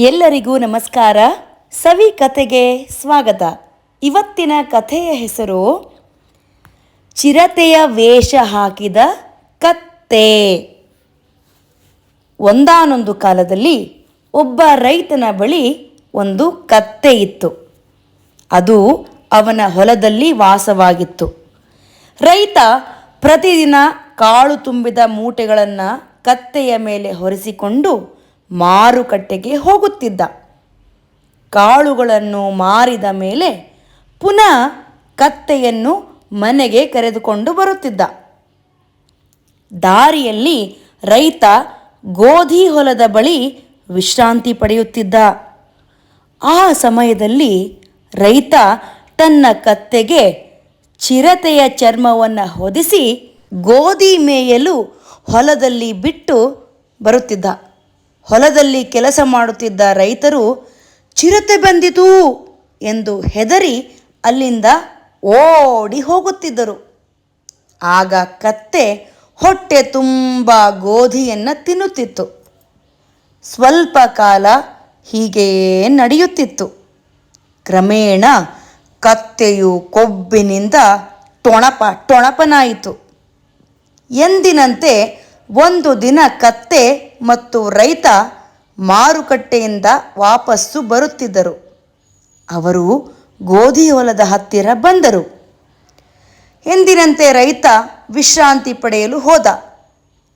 ಎಲ್ಲರಿಗೂ ನಮಸ್ಕಾರ. ಸವಿ ಕಥೆಗೆ ಸ್ವಾಗತ. ಇವತ್ತಿನ ಕಥೆಯ ಹೆಸರು ಚಿರತೆಯ ವೇಷ ಹಾಕಿದ ಕತ್ತೆ. ಒಂದಾನೊಂದು ಕಾಲದಲ್ಲಿ ಒಬ್ಬ ರೈತನ ಬಳಿ ಒಂದು ಕತ್ತೆ ಇತ್ತು. ಅದು ಅವನ ಹೊಲದಲ್ಲಿ ವಾಸವಾಗಿತ್ತು. ರೈತ ಪ್ರತಿದಿನ ಕಾಳು ತುಂಬಿದ ಮೂಟೆಗಳನ್ನು ಕತ್ತೆಯ ಮೇಲೆ ಹೊರಿಸಿಕೊಂಡು ಮಾರುಕಟ್ಟೆಗೆ ಹೋಗುತ್ತಿದ್ದ. ಕಾಳುಗಳನ್ನು ಮಾರಿದ ಮೇಲೆ ಪುನಃ ಕತ್ತೆಯನ್ನು ಮನೆಗೆ ಕರೆದುಕೊಂಡು ಬರುತ್ತಿದ್ದ. ದಾರಿಯಲ್ಲಿ ರೈತ ಗೋಧಿ ಹೊಲದ ಬಳಿ ವಿಶ್ರಾಂತಿ ಪಡೆಯುತ್ತಿದ್ದ. ಆ ಸಮಯದಲ್ಲಿ ರೈತ ತನ್ನ ಕತ್ತೆಗೆ ಚಿರತೆಯ ಚರ್ಮವನ್ನು ಹೊದಿಸಿ ಗೋಧಿ ಮೇಯಲು ಹೊಲದಲ್ಲಿ ಬಿಟ್ಟು ಬರುತ್ತಿದ್ದ. ಹೊಲದಲ್ಲಿ ಕೆಲಸ ಮಾಡುತ್ತಿದ್ದ ರೈತರು, ಚಿರತೆ ಬಂದಿತು ಎಂದು ಹೆದರಿ ಅಲ್ಲಿಂದ ಓಡಿ ಹೋಗುತ್ತಿದ್ದರು. ಆಗ ಕತ್ತೆ ಹೊಟ್ಟೆ ತುಂಬ ಗೋಧಿಯನ್ನು ತಿನ್ನುತ್ತಿತ್ತು. ಸ್ವಲ್ಪ ಕಾಲ ಹೀಗೆಯೇ ನಡೆಯುತ್ತಿತ್ತು. ಕ್ರಮೇಣ ಕತ್ತೆಯು ಕೊಬ್ಬಿನಿಂದ ಟೊಣಪ ಟೊಣಪನಾಯಿತು ಎಂದಿನಂತೆ ಒಂದು ದಿನ ಕತ್ತೆ ಮತ್ತು ರೈತ ಮಾರುಕಟ್ಟೆಯಿಂದ ವಾಪಸ್ಸು ಬರುತ್ತಿದ್ದರು. ಅವರು ಗೋಧಿ ಹೊಲದ ಹತ್ತಿರ ಬಂದರು. ಎಂದಿನಂತೆ ರೈತ ವಿಶ್ರಾಂತಿ ಪಡೆಯಲು ಹೋದ.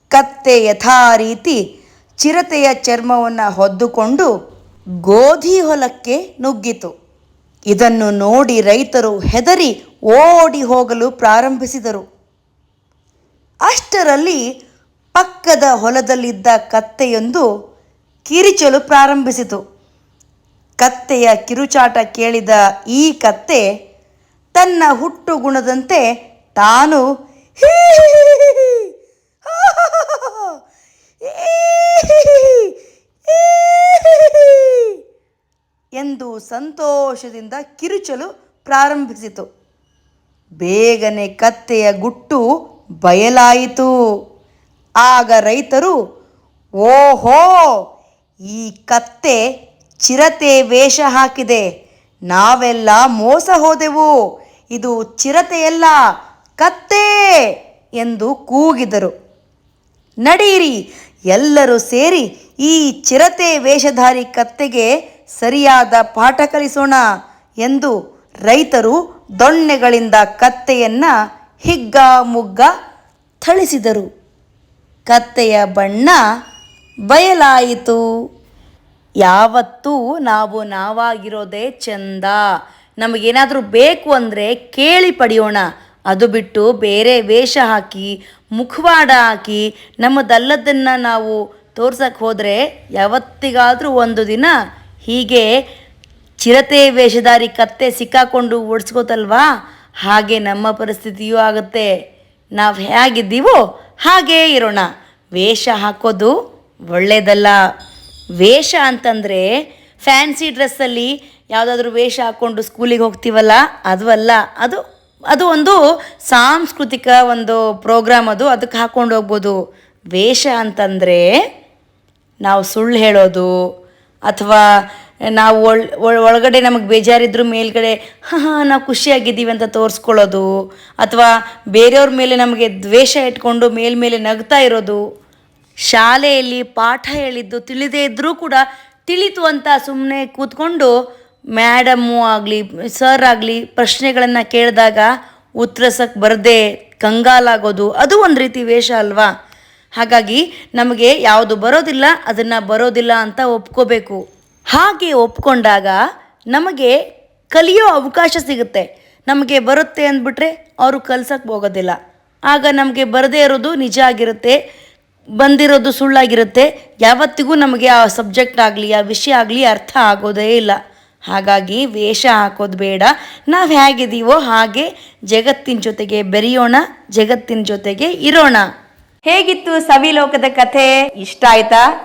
ಕತ್ತೆ ಯಥಾ ರೀತಿ ಚಿರತೆಯ ಚರ್ಮವನ್ನು ಹೊದ್ದುಕೊಂಡು ಗೋಧಿ ಹೊಲಕ್ಕೆ ನುಗ್ಗಿತು. ಇದನ್ನು ನೋಡಿ ರೈತರು ಹೆದರಿ ಓಡಿ ಹೋಗಲು ಪ್ರಾರಂಭಿಸಿದರು. ಅಷ್ಟರಲ್ಲಿ ಪಕ್ಕದ ಹೊಲದಲ್ಲಿದ್ದ ಕತ್ತೆಯೊಂದು ಕಿರಿಚಲು ಪ್ರಾರಂಭಿಸಿತು ಕತ್ತೆಯ ಕಿರುಚಾಟ ಕೇಳಿದ ಈ ಕತ್ತೆ ತನ್ನ ಹುಟ್ಟು ಗುಣದಂತೆ ತಾನು ಎಂದು ಸಂತೋಷದಿಂದ ಕಿರುಚಲು ಪ್ರಾರಂಭಿಸಿತು ಬೇಗನೆ ಕತ್ತೆಯ ಗುಟ್ಟು ಬಯಲಾಯಿತು ಆಗ ರೈತರು, ಓಹೋ, ಈ ಕತ್ತೆ ಚಿರತೆ ವೇಷ ಹಾಕಿದೆ. ನಾವೆಲ್ಲ ಮೋಸ ಹೋದೆವು. ಇದು ಚಿರತೆಯಲ್ಲ, ಕತ್ತೆ ಎಂದು ಕೂಗಿದರು. ನಡೆಯಿರಿ ಎಲ್ಲರೂ ಸೇರಿ ಈ ಚಿರತೆ ವೇಷಧಾರಿ ಕತ್ತೆಗೆ ಸರಿಯಾದ ಪಾಠ ಕಲಿಸೋಣ ಎಂದು ರೈತರು ದೊಣ್ಣೆಗಳಿಂದ ಕತ್ತೆಯನ್ನು ಹಿಗ್ಗ ಮುಗ್ಗ ಥಳಿಸಿದರು. ಕತ್ತೆಯ ಬಣ್ಣ ಬಯಲಾಯಿತು. ಯಾವತ್ತೂ ನಾವು ನಾವಾಗಿರೋದೇ ಚಂದ. ನಮಗೇನಾದರೂ ಬೇಕು ಅಂದರೆ ಕೇಳಿ ಪಡೆಯೋಣ. ಅದು ಬಿಟ್ಟು ಬೇರೆ ವೇಷ ಹಾಕಿ, ಮುಖವಾಡ ಹಾಕಿ, ನಮ್ಮದಲ್ಲದನ್ನು ನಾವು ತೋರ್ಸಕ್ಕೆ ಹೋದರೆ ಯಾವತ್ತಿಗಾದರೂ ಒಂದು ದಿನ ಹೀಗೆ ಚಿರತೆ ವೇಷಧಾರಿ ಕತ್ತೆ ಸಿಕ್ಕಾಕೊಂಡು ಓಡಿಸ್ಕೋತಲ್ವಾ? ಹಾಗೆ ನಮ್ಮ ಪರಿಸ್ಥಿತಿಯೂ ಆಗುತ್ತೆ. ನಾವು ಹೇಗಿದ್ದೀವೋ ಹಾಗೇ ಇರೋಣ. ವೇಷ ಹಾಕೋದು ಒಳ್ಳೆಯದಲ್ಲ ವೇಷ ಅಂತಂದರೆ ಫ್ಯಾನ್ಸಿ ಡ್ರೆಸ್ಸಲ್ಲಿ ಯಾವುದಾದ್ರೂ ವೇಷ ಹಾಕ್ಕೊಂಡು ಸ್ಕೂಲಿಗೆ ಹೋಗ್ತೀವಲ್ಲ, ಅದು ಅಲ್ಲ. ಅದು ಅದು ಒಂದು ಸಾಂಸ್ಕೃತಿಕ ಒಂದು ಪ್ರೋಗ್ರಾಮ್ ಅದು, ಅದಕ್ಕೆ ಹಾಕ್ಕೊಂಡು ಹೋಗ್ಬೋದು. ವೇಷ ಅಂತಂದರೆ ನಾವು ಸುಳ್ಳು ಹೇಳೋದು ಅಥವಾ ನಾವು ಒಳ, ಒಳ್- ಒಳಗಡೆ ನಮಗೆ ಬೇಜಾರಿದ್ರು ಮೇಲ್ಗಡೆ, ಹಾಂ ನಾವು ಖುಷಿಯಾಗಿದ್ದೀವಿ ಅಂತ ತೋರಿಸ್ಕೊಳ್ಳೋದು. ಅಥವಾ ಬೇರೆಯವ್ರ ಮೇಲೆ ನಮಗೆ ದ್ವೇಷ ಇಟ್ಕೊಂಡು ಮೇಲ್ಮೇಲೆ ನಗ್ತಾ ಇರೋದು. ಶಾಲೆಯಲ್ಲಿ ಪಾಠ ಹೇಳಿದ್ದು ತಿಳಿದೇ ಇದ್ದರೂ ಕೂಡ ತಿಳಿತು ಅಂತ ಸುಮ್ಮನೆ ಕೂತ್ಕೊಂಡು ಮ್ಯಾಡಮ್ಮು ಆಗಲಿ, ಸರ್ ಆಗಲಿ ಪ್ರಶ್ನೆಗಳನ್ನು ಕೇಳಿದಾಗ ಉತ್ತರಿಸಕ್ಕೆ ಬರದೆ ಕಂಗಾಲಾಗೋದು, ಅದು ಒಂದು ರೀತಿ ವೇಷ ಅಲ್ವಾ? ಹಾಗಾಗಿ ನಮಗೆ ಯಾವುದು ಬರೋದಿಲ್ಲ, ಅದನ್ನು ಬರೋದಿಲ್ಲ ಅಂತ ಒಪ್ಕೋಬೇಕು. ಹಾಗೆ ಒಪ್ಕೊಂಡಾಗ ನಮಗೆ ಕಲಿಯೋ ಅವಕಾಶ ಸಿಗುತ್ತೆ. ನಮಗೆ ಬರುತ್ತೆ ಅಂದ್ಬಿಟ್ರೆ ಅವರು ಕಲ್ಸಕ್ಕೆ ಹೋಗೋದಿಲ್ಲ. ಆಗ ನಮಗೆ ಬರದೇ ಇರೋದು ನಿಜ ಆಗಿರುತ್ತೆ, ಬಂದಿರೋದು ಸುಳ್ಳಾಗಿರುತ್ತೆ. ಯಾವತ್ತಿಗೂ ನಮಗೆ ಆ ಸಬ್ಜೆಕ್ಟ್ ಆಗಲಿ, ಆ ವಿಷಯ ಆಗಲಿ ಅರ್ಥ ಆಗೋದೇ ಇಲ್ಲ. ಹಾಗಾಗಿ ವೇಷ ಹಾಕೋದು ಬೇಡ. ನಾವು ಹೇಗಿದ್ದೀವೋ ಹಾಗೆ ಜಗತ್ತಿನ ಜೊತೆಗೆ ಬೆರೆಯೋಣ, ಜಗತ್ತಿನ ಜೊತೆಗೆ ಇರೋಣ. ಹೇಗಿತ್ತು ಸವಿಲೋಕದ ಕಥೆ? ಇಷ್ಟ ಆಯ್ತಾ?